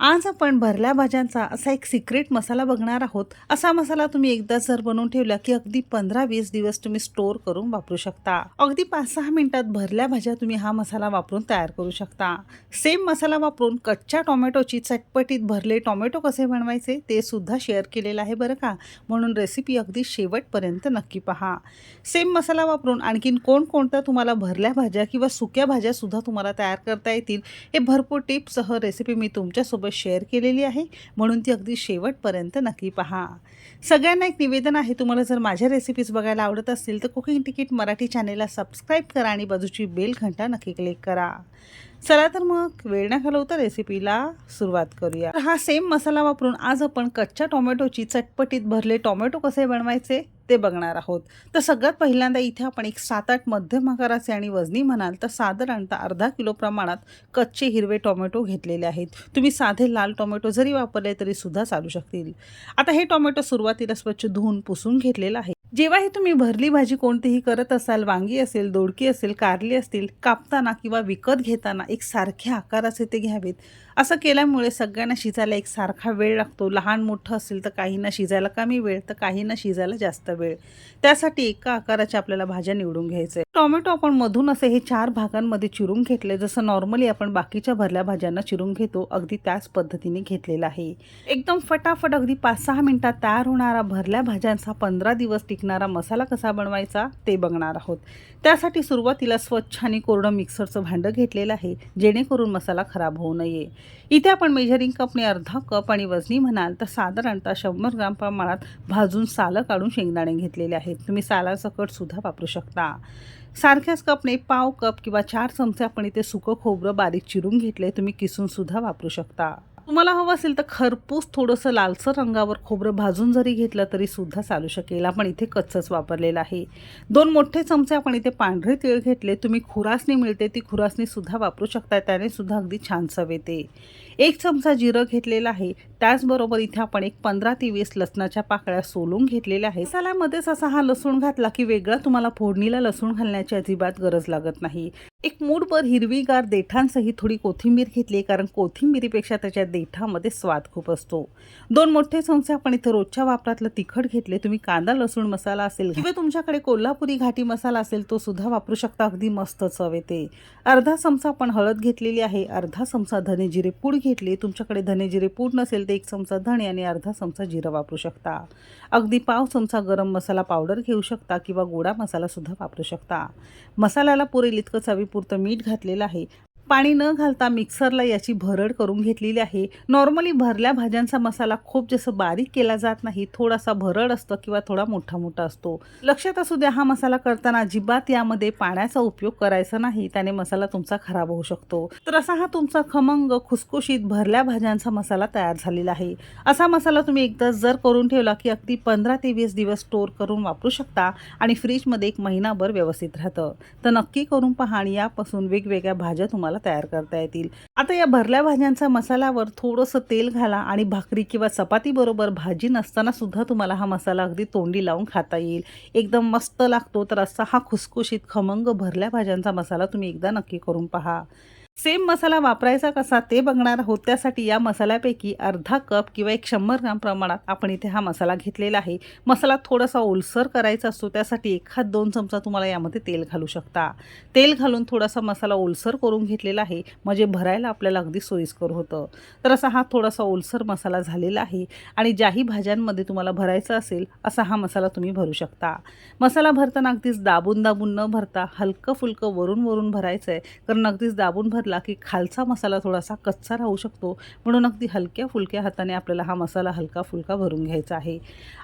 आज आपण भरल्या भाज्यांचा असा एक सिक्रेट मसाला बघणार आहोत. असा मसाला तुम्ही एकदा जर बनवून ठेवला की अगदी पंधरा वीस दिवस तुम्ही स्टोअर करून वापरू शकता. अगदी पाच सहा मिनिटात भरल्या भाज्या तुम्ही हा मसाला वापरून तयार करू शकता. सेम मसाला वापरून कच्च्या टोमॅटोची चटपटीत भरले टोमॅटो कसे बनवायचे ते सुद्धा शेअर केलेलं आहे बरं का. म्हणून रेसिपी अगदी शेवटपर्यंत नक्की पहा. सेम मसाला वापरून आणखीन कोणकोणत्या तुम्हाला भरल्या भाज्या किंवा सुक्या भाज्या सुद्धा तुम्हाला तयार करता येतील हे भरपूर टिप्ससह रेसिपी मी तुमच्यासोबत शेअर केलेली आहे. म्हणून ती अगदी शेवटपर्यंत नक्की पहा. सगळ्यांना एक निवेदन आहे तुम्हाला जर माझ्या रेसिपीज बघायला आवडत असतील तर कुकिंग तिकीट मराठी चॅनेलला सबस्क्राईब करा आणि बाजूची बेल घंटा नक्की क्लिक करा. चला तर मग वेळ न घालवता रेसिपीला सुरुवात करूया. हा सेम मसाला वापरून आज आपण कच्च्या टोमॅटोची चटपटीत भरले टोमॅटो कसे बनवायचे ते बघणार आहोत. तर सगळ्यात पहिल्यांदा इथे आपण एक सात आठ मध्यम आकाराचे आणि वजनी म्हणाल तर साधारणतः अर्धा किलो प्रमाणात कच्चे हिरवे टोमॅटो घेतलेले आहेत. तुम्ही साधे लाल टोमॅटो जरी वापरले तरी सुद्धा चालू शकतील. आता हे टोमॅटो सुरुवातीला स्वच्छ धुवून पुसून घेतलेलं आहे. जेव्हाही तुम्ही भरली भाजी कोणतीही करत असाल वांगी असेल दोडकी असेल कारली असतील कापताना किंवा विकत घेताना एक सारख्या आकाराचे ते घ्यावेत. असं केल्यामुळे सगळ्यांना शिजायला एक सारखा वेळ लागतो. लहान मोठं असेल तर काहींना शिजायला कमी वेळ तर काहींना शिजायला जास्त वेळ. त्यासाठी एका आकाराच्या आपल्याला भाज्या निवडून घ्यायचे टोमॅटो आपण मधून असे हे चार भागांमध्ये चिरून घेतले. जसं नॉर्मली आपण बाकीच्या भरल्या भाज्यांना चिरून घेतो अगदी त्याच पद्धतीने घेतलेला आहे. एकदम फटाफट अगदी पाच सहा मिनिटात तयार होणारा भरल्या भाज्यांचा पंधरा दिवस टिकणारा मसाला कसा बनवायचा ते बघणार आहोत. त्यासाठी सुरुवातीला स्वच्छ आणि कोरडं मिक्सरचं भांडं घेतलेलं आहे जेणेकरून मसाला खराब होऊ नये. इथे आपण मेजरिंग कपने अर्धा कप आणि वजनी म्हणाल तर साधारणतः शंभर ग्राम प्रमाणात भाजून सालं काढून शेंगदाणे घेतलेले आहेत. तुम्ही सालाचं कटसुद्धा वापरू शकता. सारख्याच कपने पाव कप किंवा चार चमचे आपण इथे सुकं खोबरं बारीक चिरून घेतले तुम्ही किसून सुद्धा वापरू शकता. तुम्हाला हवं असेल तर खरपूस थोडंसं लालसर रंगावर खोबरं भाजून जरी घेतलं तरी सुद्धा चालू शकेल. आपण इथे कच्चच वापरलेलं आहे. दोन मोठे चमचे आपण इथे पांढरे तीळ घेतले. तुम्ही खुरासणी मिळते ती खुरासणी सुद्धा वापरू शकता. त्याने सुद्धा अगदी छान चव येते. एक चमचा जिरं घेतलेला आहे. त्याचबरोबर इथे आपण एक पंधरा ते वीस लसणाच्या पाकळ्या सोलून घेतलेल्या आहे मसाल्यामध्येच असा हा लसूण घातला की वेगळा तुम्हाला फोडणीला लसूण घालण्याची अजिबात गरज लागत नाही. एक मूठभर हिरवीगार देठांसहित थोडी कोथिंबीर घेतली कारण कोथिंबीरीपेक्षा त्याच्या देठामध्ये स्वाद खूप असतो. दोन मोठे चमचे आपण इथे रोजच्या वापरातलं तिखट घेतले तुम्ही कांदा लसूण मसाला असेल किंवा तुमच्याकडे कोल्हापुरी घाटी मसाला असेल तो सुद्धा वापरू शकता अगदी मस्त चव येते. अर्धा चमचा आपण हळद घेतलेली आहे अर्धा चमचा धने जिरे पूड घेतली तुमच्याकडे धने जिरे पूड नसेल तर एक चमचा धणे आणि अर्धा चमचा जिरं वापरू शकता. अगदी पाव चमचा गरम मसाला पावडर घेऊ शकता किंवा गोडा मसाला सुद्धा वापरू शकता. मसाल्याला पुरेल इतकं चवीपुरतं मीठ घातलेलं आहे. पाणी न घालता मिक्सरला याची भरड करून घेतलेली आहे. नॉर्मली भरल्या भाज्यांचा मसाला खूप जसं बारीक केला जात नाही थोडासा भरड असतो किंवा थोडा मोठा मोठा असतो. लक्षात असू द्या हा मसाला करताना अजिबात यामध्ये पाण्याचा उपयोग करायचा नाही त्याने मसाला तुमचा खराब होऊ शकतो. तर असा हा तुमचा खमंग खुसखुशीत भरल्या भाज्यांचा मसाला तयार झालेला आहे. असा मसाला तुम्ही एकदा जर करून ठेवला की अगदी पंधरा ते वीस दिवस स्टोअर करून वापरू शकता आणि फ्रीजमध्ये एक महिनाभर व्यवस्थित राहतं. तर नक्की करून पहा आणि यापासून वेगवेगळ्या भाज्या तुम्हाला तयार करता येतील. आता या भरल्या भाज्यांचा मसाल्यावर थोडंसं तेल घाला आणि भाकरी किंवा चपाती बरोबर भाजी नसताना सुद्धा तुम्हाला हा मसाला अगदी तोंडी लावून खाता येईल. एकदम मस्त लागतो तर असा हा खुसखुशीत खमंग भरल्या भाज्यांचा मसाला तुम्ही एकदा नक्की करून पहा. सेम मसाला वापरायचा कसा ते बघणार आहोत. त्यासाठी या मसाल्यापैकी अर्धा कप किंवा एक शंभर ग्राम प्रमाणात आपण इथे हा मसाला घेतलेला आहे. मसाला थोडासा ओलसर करायचा असतो. त्यासाठी एखाद दोन चमचा तुम्हाला यामध्ये तेल घालू शकता. तेल घालून थोडासा मसाला ओलसर करून घेतलेला आहे. म्हणजे भरायला आपल्याला अगदी सोयीस्कर होतं. तर असा हा थोडासा ओलसर मसाला झालेला आहे. आणि ज्याही भाज्यांमध्ये तुम्हाला भरायचा असेल असा हा मसाला तुम्ही भरू शकता. मसाला भरताना अगदीच दाबून दाबून न भरता हलकं फुलकं वरून वरून भरायचं आहे कारण अगदीच दाबून भरलं की खालचा मसाला थोडासा कच्चा राहू शकतो. म्हणून अगदी हलक्या फुलक्या हाताने आपल्याला हा मसाला हलका फुलका भरून घ्यायचा आहे.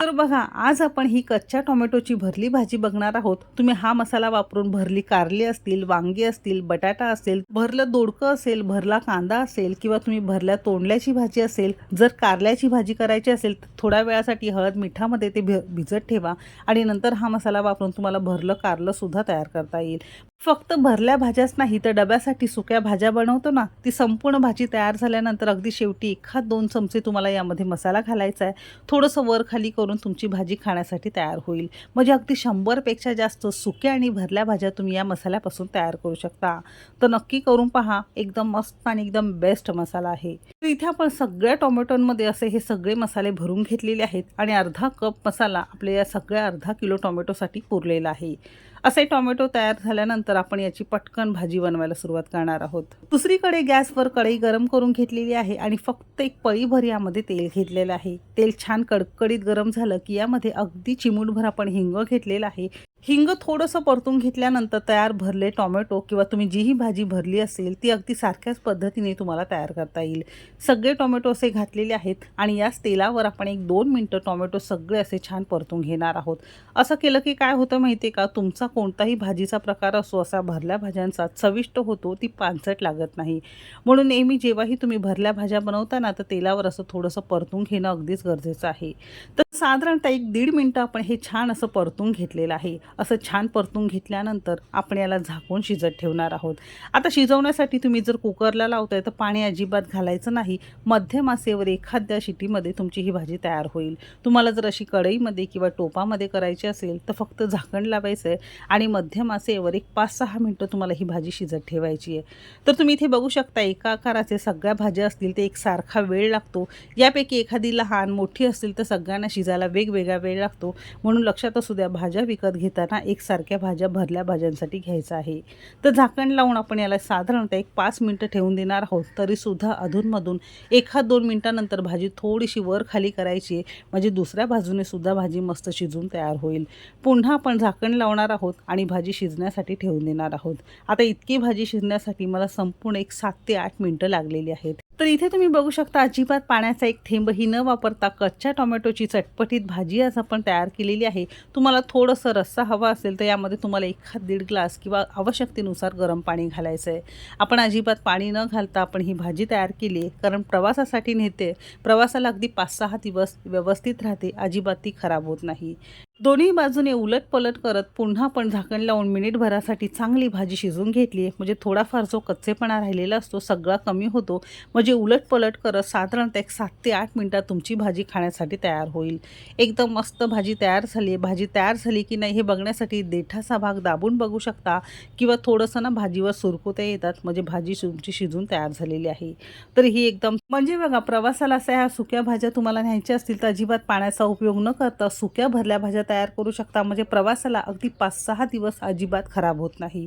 तर बघा आज आपण ही कच्च्या टोमॅटोची भरली भाजी बघणार आहोत. तुम्ही हा मसाला वापरून भरली कारली असतील वांगी असतील बटाटा असेल भरलं दोडकं असेल भरला कांदा असेल किंवा तुम्ही भरल्या तोंडल्याची भाजी असेल जर कारल्याची भाजी करायची असेल तर थोड्या वेळासाठी हळद मिठामध्ये ते भि भिजत ठेवा आणि नंतर हा मसाला वापरून तुम्हाला भरलं कारलं सुद्धा तयार करता येईल. फक्त भरल्या भाज्याच नाही तर डब्यासाठी सुक्या भाज्या बनवतो ना ती संपूर्ण भाजी तयार झाल्यानंतर अगदी शेवटी एखाद दोन चमचे तुम्हाला यामध्ये मसाला घालायचा आहे. थोडंसं वर खाली करून तुमची भाजी खाण्यासाठी तयार होईल. म्हणजे अगदी शंभरपेक्षा जास्त सुक्या आणि भरल्या भाज्या तुम्ही या मसाल्यापासून तयार करू शकता. तर नक्की करून पहा एकदम मस्त आणि एकदम बेस्ट मसाला आहे. तर इथे आपण सगळ्या टोमॅटोंमध्ये असे हे सगळे मसाले भरून घेतलेले आहेत आणि अर्धा कप मसाला आपल्या या सगळ्या अर्धा किलो टोमॅटोसाठी पुरलेला आहे. असे टोमॅटो तयार झाल्यानंतर आपण याची पटकन भाजी बनवायला सुरुवात करणार आहोत. दुसरीकडे गॅसवर कढई गरम करून घेतलेली आहे आणि फक्त एक पळीभर यामध्ये तेल घेतलेलं आहे. तेल छान कडकडीत गरम झालं की यामध्ये अगदी चिमूटभर आपण हिंग घेतलेलं आहे. हिंग थोडंसं परतून घेतल्यानंतर तयार भरले टोमॅटो किंवा तुम्ही जीही भाजी भरली असेल ती अगदी सारख्याच पद्धतीने तुम्हाला तयार करता येईल. सगळे टोमॅटो असे घातलेले आहेत आणि याच तेलावर आपण एक दोन मिनटं टोमॅटो सगळे असे छान परतून घेणार आहोत. असं केलं की काय होतं माहिती आहे का? तुमचा कोणताही भाजीचा प्रकार असो असा भरल्या भाज्यांचा चविष्ट होतो ती पानसट लागत नाही. म्हणून नेहमी जेव्हाही तुम्ही भरल्या भाज्या बनवता ना तर तेलावर असं थोडंसं परतून घेणं अगदीच गरजेचं आहे. तर साधारणतः एक दीड मिनटं आपण हे छान असं परतून घेतलेलं आहे. असं छान परतून घेतल्यानंतर आपण याला झाकून शिजत ठेवणार आहोत. आता शिजवण्यासाठी तुम्ही जर कुकरला लावताय तर पाणी अजिबात घालायचं नाही. मध्यम आसेवर एखाद्या शिटीमध्ये तुमची ही भाजी तयार होईल. तुम्हाला जर अशी कढईमध्ये किंवा टोपामध्ये करायची असेल तर फक्त झाकण लावायचं आहे आणि मध्यम आसेवर एक पाच सहा मिनटं तुम्हाला ही भाजी शिजत ठेवायची आहे. तर तुम्ही इथे बघू शकता एका आकाराचे सगळ्या भाज्या असतील ते एक सारखा वेळ लागतो. यापैकी एखादी लहान मोठी असतील तर सगळ्यांना शिजायला वेगवेगळा वेळ लागतो. म्हणून लक्षात असू द्या भाज्या विकत घेताना एकसारख्या भाज्या भरल्या भाज्यांसाठी घ्यायचं आहे. तर झाकण लावून आपण याला साधारणतः एक पाच मिनटं ठेवून देणार आहोत. तरीसुद्धा अधूनमधून एखाद दोन मिनटानंतर भाजी थोडीशी वर खाली करायची आहे. म्हणजे दुसऱ्या बाजूने सुद्धा भाजी मस्त शिजून तयार होईल. पुन्हा आपण झाकण लावणार आहोत आणि भाजी शिजण्यासाठी ठेवून देणार आहोत. आता इतकी भाजी शिजण्यासाठी मला संपूर्ण एक सात ते आठ मिनटं लागलेली आहेत. तर इथे तुम्ही बघू शकता अजिबात पाण्याचा एक थेंबही न वापरता कच्च्या टोमॅटोची चटपटीत भाजी आज आपण तयार केलेली आहे. तुम्हाला थोडंसं रस्सा हवा असेल तर यामध्ये तुम्हाला एखाद दीड ग्लास किंवा आवश्यकतेनुसार गरम पाणी घालायचं आहे आपण अजिबात पाणी न घालता आपण ही भाजी तयार केली आहे. कारण प्रवासासाठी नेते प्रवासाला अगदी पाच सहा दिवस व्यवस्थित राहते अजिबात ती खराब होत नाही. दोन्ही बाजूने उलट पलट करत पुन्हा पण झाकण लावून मिनिटभरासाठी चांगली भाजी शिजून घेतली आहे म्हणजे थोडाफार जो कच्चेपणा राहिलेला असतो सगळा कमी होतो. म्हणजे उलट पलट करत साधारणतः एक सात ते आठ मिनटात तुमची भाजी खाण्यासाठी तयार होईल. एकदम मस्त भाजी तयार झाली आहे भाजी तयार झाली की नाही हे बघण्यासाठी देठाचा भाग दाबून बघू शकता किंवा थोडंसं ना भाजीवर सुरकुत्या येतात. म्हणजे भाजी तुमची शिजून तयार झालेली आहे. तर ही एकदम म्हणजे बघा प्रवासाला असं ह्या सुक्या भाज्या तुम्हाला न्यायच्या असतील तर अजिबात पाण्याचा उपयोग न करता सुक्या भरल्या भाज्या तयार करू शकता. म्हणजे प्रवासाला अगदी पाच सहा दिवस अजिबात खराब होत नाही.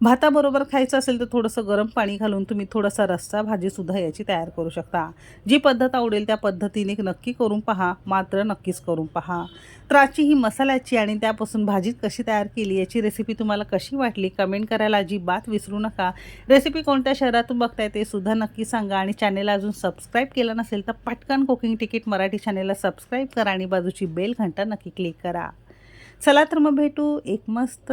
भाताबरोबर खायचं असेल तर थोडंसं गरम पाणी घालून तुम्ही थोडासा रस्सा भाजीसुद्धा याची तयार करू शकता. जी पद्धत आवडेल त्या पद्धतीने नक्की करून पहा मात्र नक्कीच करून पहा. त्राची ही मसाल्याची आणि त्यापासून भाजी कशी तयार केली याची रेसिपी तुम्हाला कशी वाटली कमेंट करायला अजिबात विसरू नका. रेसिपी कोणत्या शहरातून बघताय ते सुद्धा नक्की सांगा आणि चॅनेलला अजून सबस्क्राईब केलं नसेल तर पटकन कुकिंग तिकीट मराठी चॅनेलला सबस्क्राईब करा आणि बाजूची बेल घंटा नक्की क्लिक करा. चला तर मग भेटू एक मस्त